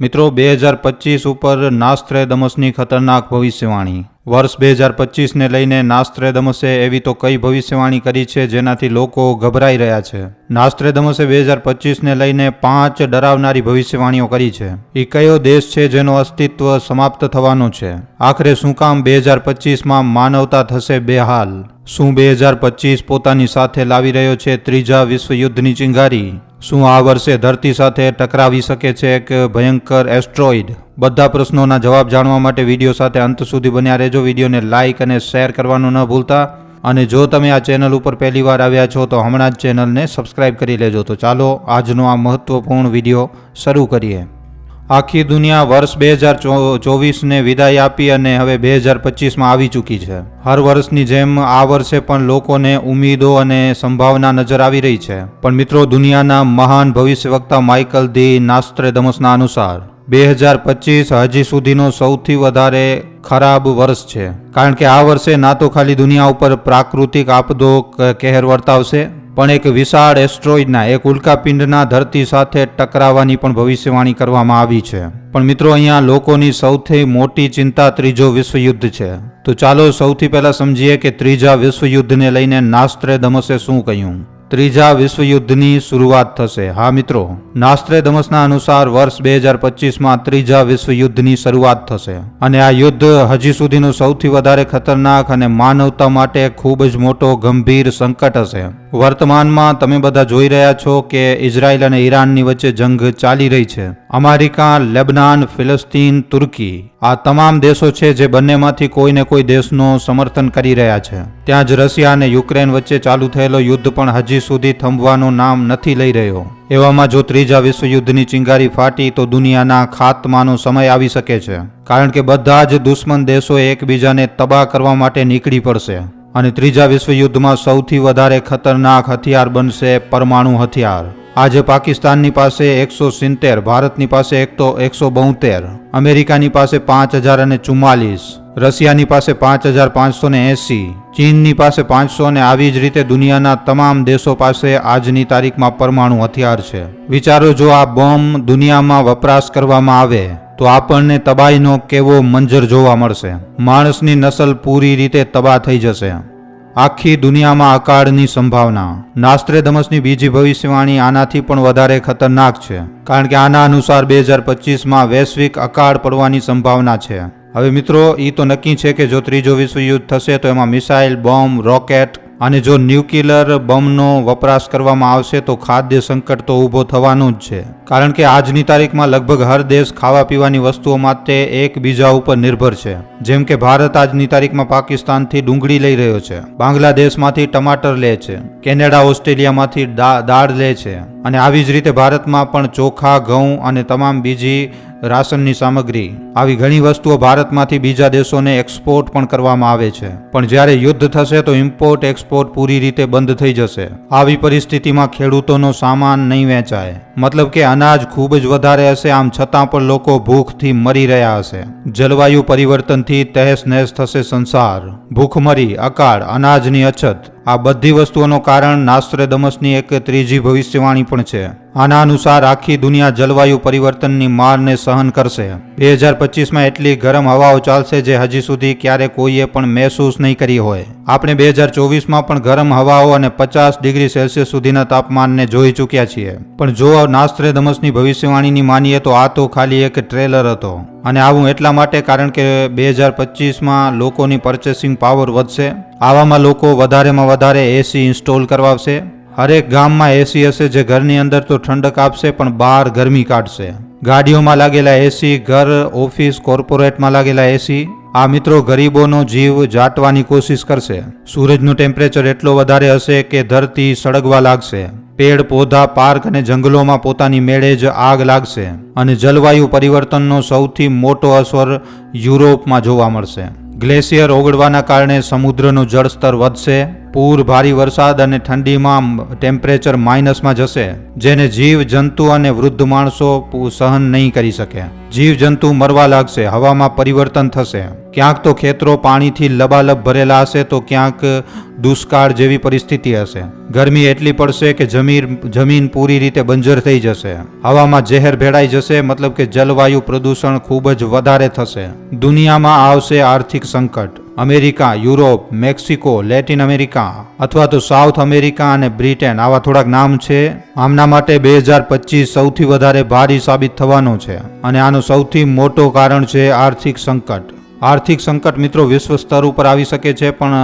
મિત્રો, બે હજાર પચીસ ઉપર નાસ્ત્રે દમસની ખતરનાક ભવિષ્યવાણી. વર્ષ બે હજાર પચીસને લઈને નાસ્ત્રે દમસે એવી તો કઈ ભવિષ્યવાણી કરી છે જેનાથી લોકો ગભરાઈ રહ્યા છે? નાસ્ત્રે દમસે બે હજાર પચીસને લઈને પાંચ ડરાવનારી ભવિષ્યવાણીઓ કરી છે. એ કયો દેશ છે જેનું અસ્તિત્વ સમાપ્ત થવાનું છે? આખરે શું કામ બે હજાર પચીસમાં માનવતા થશે બેહાલ? શું બે હજાર પચીસ પોતાની સાથે લાવી રહ્યો છે ત્રીજા વિશ્વયુદ્ધની ચિંગારી? શું આ વર્ષે ધરતી સાથે ટકરાવી શકે છે એક ભયંકર એસ્ટ્રોઇડ? બધા પ્રશ્નોના જવાબ જાણવા માટે વીડિયો સાથે અંત સુધી બન્યા રહેજો. વિડીયોને લાઇક અને શેર કરવાનું ન ભૂલતા. અને જો તમે આ ચેનલ ઉપર પહેલી વાર આવ્યા છો, તો હમણાં જ ચેનલને સબસ્ક્રાઇબ કરી લેજો. તો ચાલો આજનો આ મહત્વપૂર્ણ વીડિયો શરૂ કરીએ. આખી દુનિયા વર્ષ બે હજાર ચોવીસને વિદાય આપી અને હવે બે હજાર પચીસમાં આવી ચૂકી છે. હર વર્ષની જેમ આ વર્ષે પણ લોકોને ઉમેદો અને સંભાવના નજર આવી રહી છે. પણ મિત્રો, દુનિયાના મહાન ભવિષ્યવક્તા માઇકલ ધી નાસ્ત્રેદમસના અનુસાર, બે હજાર પચીસ હજી સુધીનો સૌથી વધારે ખરાબ વર્ષ છે. કારણ કે આ વર્ષે ના તો ખાલી દુનિયા ઉપર પ્રાકૃતિક આપદો કહેર વર્તાવશે પણ એક વિશાળ એસ્ટ્રોઇડના એક ઉલ્કાપિંડના ધરતી સાથે ટકરાવાની પણ ભવિષ્યવાણી કરવામાં આવી છે. પણ મિત્રો, અહીંયા લોકોની સૌથી મોટી ચિંતા ત્રીજો વિશ્વયુદ્ધ છે. તો ચાલો સૌથી પહેલાં સમજીએ કે ત્રીજા વિશ્વયુદ્ધને લઈને નાસ્ત્રેદમસે શું કહ્યું? ત્રીજા વિશ્વયુદ્ધની શરૂઆત થશે. હા, મિત્રો. નાસ્ત્રે દમસના અનુસાર વર્ષ બે હજાર પચીસમાં ત્રીજા વિશ્વયુદ્ધની શરૂઆત થશે. અને આ યુદ્ધ હજી સુધીનું સૌથી વધારે ખતરનાક અને માનવતા માટે ખૂબ જ મોટો ગંભીર સંકટ હશે. વર્તમાનમાં તમે બધા જોઈ રહ્યા છો કે ઇઝરાયલ અને ઈરાનની વચ્ચે જંગ ચાલી રહી છે. અમેરિકા, લેબનાન, ફિલિસ્તીન, તુર્કી આ તમામ દેશો છે જે બંનેમાંથી કોઈને કોઈ દેશનો સમર્થન કરી રહ્યા છે. ત્યાં જ રશિયા અને યુક્રેન વચ્ચે ચાલુ થયેલો યુદ્ધ પણ હજી સુધી થંભવાનું નામ નથી લઈ રહ્યો. એવામાં જો ત્રીજા વિશ્વયુદ્ધની ચિંગારી ફાટી તો દુનિયાના ખાતમાનો સમય આવી શકે છે. કારણ કે બધા જ દુશ્મન દેશો એકબીજાને તબાહ કરવા માટે નીકળી પડશે. અને ત્રીજા વિશ્વયુદ્ધમાં સૌથી વધારે ખતરનાક હથિયાર બનશે પરમાણુ હથિયાર. આજે પાકિસ્તાનની પાસે એકસો સિત્તેર, ભારતની પાસે એક તો એકસો બોતેર, અમેરિકાની પાસે પાંચ હજાર અને ચુમ્માલીસ, રશિયાની પાસે પાંચ હજાર પાંચસો ને એંસી, ચીનની પાસે પાંચસો ને આવી જ રીતે દુનિયાના તમામ દેશો પાસે આજની તારીખમાં પરમાણુ હથિયાર છે. વિચારો, જો આ બોમ્બ દુનિયામાં વપરાશ કરવામાં આવે, તો આપણને તબાહીનો કેવો મંજર જોવા મળશે. માણસની નસલ પૂરી રીતે તબાહ થઈ જશે. આખી દુનિયામાં અકાળની સંભાવના. નાસ્ત્રેદમસની બીજી ભવિષ્યવાણી આનાથી પણ વધારે ખતરનાક છે, કારણ કે આના અનુસાર બે હજાર પચીસમાં વૈશ્વિક અકાળ પડવાની સંભાવના છે. હવે મિત્રો એ તો નક્કી છે કે જો ત્રીજો વિશ્વયુદ્ધ થશે તો એમાં મિસાઇલ, બોમ્બ, રોકેટ અને જો ન્યુક્લિયર બમનો વપરાશ કરવામાં આવશે, તો ખાદ્ય સંકટ તો ઊભો થવાનું જ છે. કારણ કે આજની તારીખમાં લગભગ હર દેશ ખાવા પીવાની વસ્તુઓ માટે એકબીજા ઉપર નિર્ભર છે. જેમ કે ભારત આજની તારીખમાં પાકિસ્તાનથી ડુંગળી લઈ રહ્યો છે. બાંગ્લાદેશમાંથી ટમાટર લે છે. કેનેડા, ઓસ્ટ્રેલિયામાંથી દાળ લે છે. અને આવી જ રીતે ભારતમાં પણ ચોખા, ઘઉં અને તમામ બીજી રાશનની સામગ્રી. આવી ઘણી વસ્તુઓ ભારતમાંથી બીજા દેશોને એક્સપોર્ટ પણ કરવામાં આવે છે. પણ જ્યારે યુદ્ધ થશે તો ઇમ્પોર્ટ, એક્સપોર્ટ પૂરી રીતે બંધ થઈ જશે. આવી પરિસ્થિતિમાં ખેડૂતોનો સામાન નહીં વેચાય. મતલબ કે અનાજ ખૂબ જ વધારે હશે, આમ છતાં પણ લોકો ભૂખથી મરી રહ્યા હશે. જલવાયુ પરિવર્તનથી તહેસ નહેસ થશે સંસાર. ભૂખમરી, અકાળ, અનાજની અછત. આ બધી વસ્તુઓનું કારણ નાસ્ત્રેદમસની એક ત્રીજી ભવિષ્યવાણી પણ છે. આના અનુસાર આખી દુનિયા જલવાયુ પરિવર્તનની મારને સહન કરશે. બે હજાર પચીસમાં એટલી ગરમ હવાઓ ચાલશે જે હજી સુધી ક્યારે કોઈએ પણ મહેસૂસ નહીં કરી હોય. આપણે બે હજાર ચોવીસમાં પણ ગરમ હવાઓ અને પચાસ ડિગ્રી સેલ્સિયસ સુધીના તાપમાનને જોઈ ચૂક્યા છીએ. પણ જો નાસ્ત્રેદમસની ભવિષ્યવાણીની માનીએ તો આ તો ખાલી એક ટ્રેલર હતો. અને આવું એટલા માટે કારણ કે બે હજાર પચીસમાં લોકોની પરચેસિંગ પાવર વધશે. આવામાં લોકો વધારેમાં વધારે એસી ઇન્સ્ટોલ કરવાવશે. હરેક ગામમાં એસી હશે જે ઘરની અંદર તો ઠંડક આપશે, પણ બહાર ગરમી કાઢશે. ગાડીઓમાં લાગેલા એસી ઘર, ઓફિસ, કોર્પોરેટમાં લાગેલા એસી આ મિત્રો ગરીબોનો જીવ જાટવાની કોશિશ કરશે. સૂરજનું ટેમ્પરેચર એટલો વધારે હશે કે ધરતી સળગવા લાગશે. પેડ, પૌધા, પાર્ક અને જંગલોમાં પોતાની મેળે જ આગ લાગશે અને જલવાયુ પરિવર્તનનો સૌથી મોટો અસર યુરોપમાં જોવા મળશે. ગ્લેશિયર ઓગળવાના કારણે સમુદ્રનું જળસ્તર વધશે પૂર, ભારી વરસાદ અને ઠંડીમાં ટેમ્પરેચર માઇનસમાં જશે, જેને જીવ, જંતુ અને વૃદ્ધ માણસો સહન નહીં કરી શકે. જીવ, જંતુ મરવા લાગશે, હવામાં પરિવર્તન થશે. ક્યાંક તો ખેતરો પાણીથી લબાલબ ભરેલા હશે, તો ક્યાંક દુષ્કાળ જેવી પરિસ્થિતિ હશે. ગરમી એટલી પડશે કે જમીન જમીન પૂરી રીતે બંજર થઈ જશે. હવામાં ઝેર ભેળાઈ જશે, મતલબ કે જલવાયુ પ્રદૂષણ ખૂબ જ વધારે થશે. દુનિયામાં આવશે આર્થિક સંકટ. America, Europe, Mexico, Latin America અથવા તો સાઉથ અમેરિકા અને બ્રિટેન. આવા થોડાક નામ છે. આમના માટે બે હજાર પચીસ સૌથી વધારે ભારી સાબિત થવાનો છે અને આનું સૌથી મોટો કારણ છે આર્થિક સંકટ. આર્થિક સંકટ મિત્રો વિશ્વ સ્તર ઉપર આવી શકે છે, પણ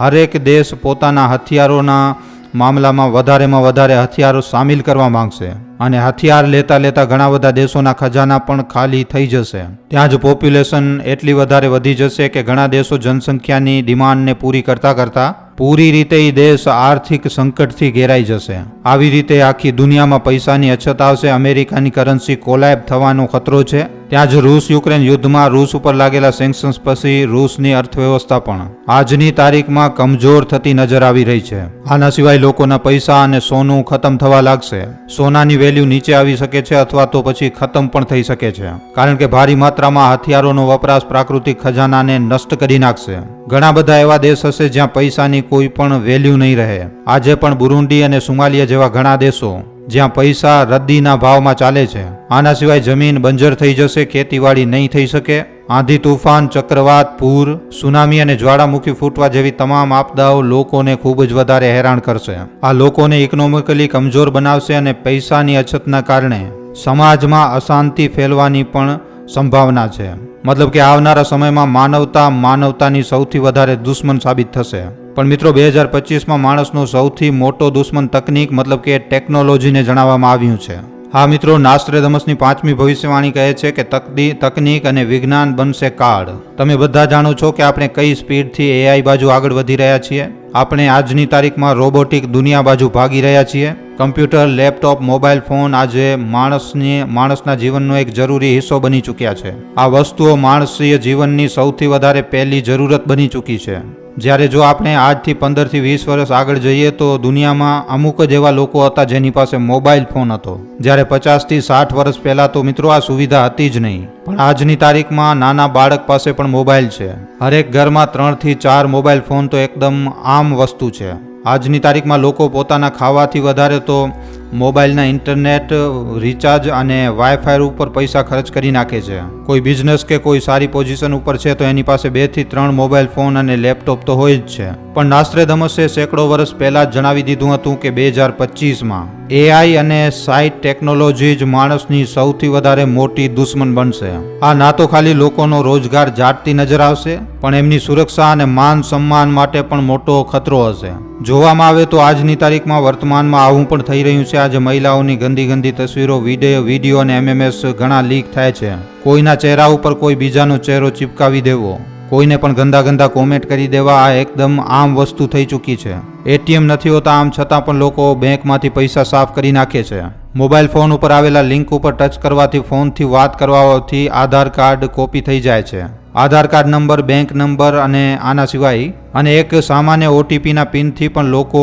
હરેક દેશ પોતાના હથિયારોના મામલામાં વધારેમાં વધારે હથિયારો સામેલ કરવા માંગશે અને હથિયાર લેતા લેતા ઘણા બધા દેશોના ખજાના પણ ખાલી થઈ જશે. ત્યાં જ પોપ્યુલેશન એટલી વધારે વધી જશે કે ઘણા દેશો જનસંખ્યાની ડિમાન્ડને પૂરી કરતા કરતા પૂરી રીતે એ દેશ આર્થિક સંકટથી ઘેરાઈ જશે. આવી રીતે આખી દુનિયામાં પૈસાની અછત આવશે, અમેરિકાની કરન્સી કોલેબ થવાનો ખતરો છે ત્યાં જ રૂસ યુક્રેન યુદ્ધમાં રૂસ ઉપર લાગેલા સેન્કશન્સ પછી રૂસની અર્થવ્યવસ્થા પણ આજની તારીખમાં કમજોર થતી નજર આવી રહી છે. આના સિવાય લોકોના પૈસા અને સોનું ખતમ થવા લાગશે. સોનાની વેલ્યુ નીચે આવી શકે છે અથવા તો પછી ખતમ પણ થઈ શકે છે. કારણ કે ભારી માત્રામાં હથિયારોનો વપરાશ પ્રાકૃતિક ખજાનાને નષ્ટ કરી નાખશે. ઘણા બધા એવા દેશ હશે જ્યાં પૈસાની કોઈ પણ વેલ્યુ નહીં રહે. આજે પણ બુરુંડી અને સુમાલિયા જેવા ઘણા દેશો જ્યાં પૈસા રદ્દીના ભાવમાં ચાલે છે. આના સિવાય જમીન બંજર થઈ જશે, ખેતીવાડી નહીં થઈ શકે. આંધી તુફાન, ચક્રવાત, પૂર, સુનામી અને જ્વાળામુખી ફૂટવા જેવી તમામ આપદાઓ લોકોને ખૂબ જ વધારે હેરાન કરશે. આ લોકોને ઇકોનોમિકલી કમજોર બનાવશે અને પૈસાની અછતના કારણે સમાજમાં અશાંતિ ફેલવાની પણ સંભાવના છે. મતલબ કે આવનારા સમયમાં માનવતા માનવતાની સૌથી વધારે દુશ્મન સાબિત થશે. પણ મિત્રો બે હજાર પચીસમાં માણસનો સૌથી મોટો દુશ્મન તકનીક મતલબ કે ટેકનોલોજીને જણાવવામાં આવ્યું છે. હા મિત્રો નાસ્ત્રેધમસની પાંચમી ભવિષ્યવાણી કહે છે કે તકદી, તકનીક અને વિજ્ઞાન બનશે કાળ. તમે બધા જાણો છો કે આપણે કઈ સ્પીડથી એઆઈ બાજુ આગળ વધી રહ્યા છીએ? આપણે આજની તારીખમાં રોબોટિક દુનિયા બાજુ ભાગી રહ્યા છીએ? કમ્પ્યુટર, લેપટોપ, મોબાઈલ ફોન આજે માણસની, માણસના જીવનનો એક જરૂરી હિસ્સો બની ચૂક્યા છે. આ વસ્તુઓ માણસીય જીવનની સૌથી વધારે પહેલી જરૂરત બની ચૂકી છે. જ્યારે જો આપણે આજથી પંદરથી વીસ વર્ષ આગળ જઈએ તો દુનિયામાં અમુક જ એવા લોકો હતા જેની પાસે મોબાઈલ ફોન હતો. જ્યારે પચાસથી સાઠ વર્ષ પહેલાં તો મિત્રો આ સુવિધા હતી જ નહીં. પણ આજની તારીખમાં નાના બાળક પાસે પણ મોબાઈલ છે. હરેક ઘરમાં ત્રણથી ચાર મોબાઈલ ફોન તો એકદમ આમ વસ્તુ છે. આજની તારીખમાં લોકો પોતાના ખાવાથી વધારે તો મોબાઈલના ઇન્ટરનેટ, રિચાર્જ અને વાઈફાઈ ઉપર પૈસા ખર્ચ કરી નાખે છે. કોઈ બિઝનેસ કે કોઈ સારી પોઝિશન ઉપર છે તો એની પાસે બેથી ત્રણ મોબાઈલ ફોન અને લેપટોપ તો હોય જ છે. પણ નાસ્ટ્રેદમસે સેંકડો વર્ષ પહેલા જ જણાવી દીધું હતું કે બે હજાર પચીસમાં એઆઈ અને સાઇટ ટેકનોલોજી જ માણસની સૌથી વધારે મોટી દુશ્મન બનશે. આ ના તો ખાલી લોકોનો રોજગાર જાટતી નજર આવશે, પણ એમની સુરક્ષા અને માન સન્માન માટે પણ મોટો ખતરો હશે. જોવામાં આવે તો આજની તારીખમાં વર્તમાનમાં આવું પણ થઈ રહ્યું છે આજે મહિલાઓની ગંદી ગંદી તસવીરો વીડિયો વીડિયો અને એમએમએસ ઘણા લીક થાય છે. કોઈના ચહેરા ઉપર કોઈ બીજાનો ચહેરો ચિપકાવી દેવો. કોઈને પણ ગંદા ગંદા કોમેન્ટ કરી દેવા આ એકદમ આમ વસ્તુ થઈ ચૂકી છે. એટીએમ નથી હોતા, આમ છતાં પણ લોકો બેંકમાંથી પૈસા સાફ કરી નાખે છે. મોબાઈલ ફોન ઉપર આવેલા લિંક ઉપર ટચ કરવાથી, ફોનથી વાત કરવાથી આધાર કાર્ડ કોપી થઈ જાય છે. Aadhaar card number, bank number અને આના સિવાય અને એક સામાન્ય ઓટીપીના પિનથી પણ લોકો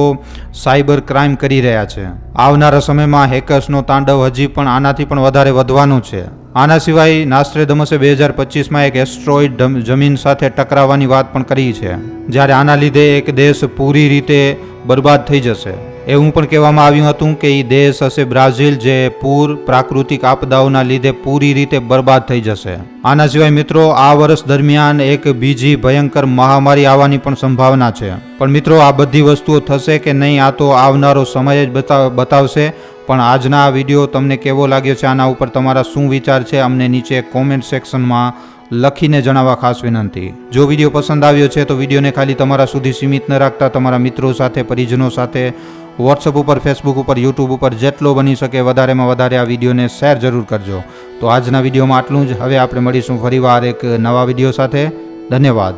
સાયબર ક્રાઇમ કરી રહ્યા છે. આવનારા સમયમાં હેકર્સનો તાંડવ હજી પણ આનાથી પણ વધારે વધવાનું છે. આના સિવાય નાસ્ટ્રેદમસે બે હજાર પચીસમાં એક એસ્ટ્રોઇડ જમીન સાથે ટકરાવવાની વાત પણ કરી છે. જ્યારે આના લીધે એક દેશ પૂરી રીતે બરબાદ થઈ જશે. એવું પણ કહેવામાં આવ્યું હતું કે એ દેશ હશે બ્રાઝિલ, જે પૂર પ્રાકૃતિક આપદાઓના લીધે પૂરી રીતે બરબાદ થઈ જશે. આના સિવાય મિત્રો, આ વર્ષ દરમિયાન એક બીજી ભયંકર મહામારી આવવાની પણ સંભાવના છે. પણ મિત્રો, આ બધી વસ્તુઓ થશે કે નહીં, આ તો આવનારો સમય જ બતાવ બતાવશે. પણ આજના આ વીડિયો તમને કેવો લાગ્યો છે, આના ઉપર તમારા શું વિચાર છે, અમને નીચે કોમેન્ટ સેક્શનમાં લખીને જણાવવા ખાસ વિનંતી. જો વીડિયો પસંદ આવ્યો છે, તો વિડીયોને ખાલી તમારા સુધી સીમિત ન રાખતા, તમારા મિત્રો સાથે, પરિજનો સાથે વોટ્સઅપ ઉપર ફેસબુક ઉપર યુટ્યુબ ઉપર જેટલો બની શકે વધારેમાં વધારે આ વિડીયોને શેર જરૂર કરજો. તો આજના વિડીયોમાં આટલું જ. હવે આપણે મળીશું ફરીવાર એક નવા વીડિયો સાથે. ધન્યવાદ.